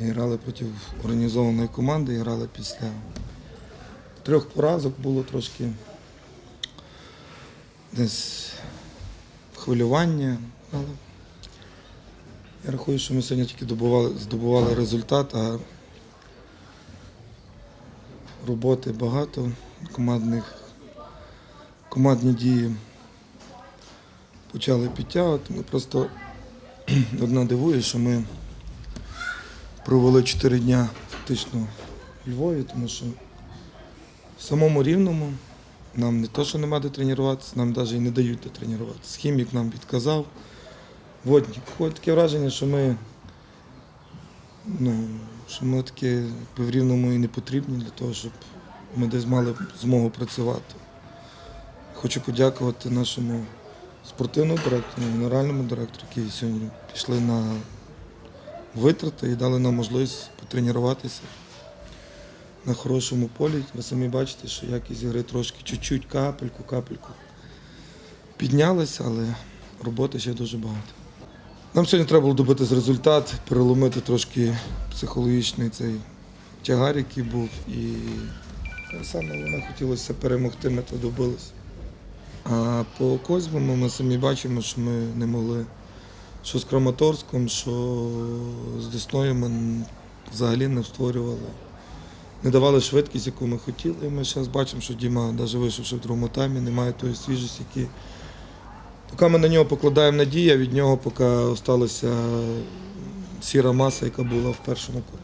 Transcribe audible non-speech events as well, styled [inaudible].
Грали проти організованої команди, і грали після трьох поразок було трошки десь хвилювання, але я рахую, що ми сьогодні тільки добували, здобували результат, а роботи багато, командних, командні дії почали підтягувати. Ми просто [clears throat] одна дивує, що ми провели 4 дня фактично у Львові, тому що в самому рівному нам не то, що нема де тренуватися, нам навіть і не дають де тренуватися. Хімік нам відказав. Водник. Ходить таке враження, що ми, ну, що ми таке якби в рівному і не потрібні для того, щоб ми десь мали змогу працювати. Хочу подякувати нашому спортивному директору, генеральному директору, які сьогодні пішли на витрати і дали нам можливість потренуватися на хорошому полі. Ви самі бачите, що якість гри трошки чуть-чуть, капельку, капельку піднялася, але роботи ще дуже багато. Нам сьогодні треба було добитись результат, переломити трошки психологічний цей тягар, який був. І саме головне хотілося перемогти, ми то добилися. А по Козьмому ми самі бачимо, що ми не могли що з Краматорськом, що з Десною ми взагалі не створювали. Не давали швидкість, яку ми хотіли. І ми зараз бачимо, що Діма, навіть вийшовши в другому таймі, не має тої свіжості, які. Поки ми на нього покладаємо надію, від нього поки залишилася сіра маса, яка була в першому колі.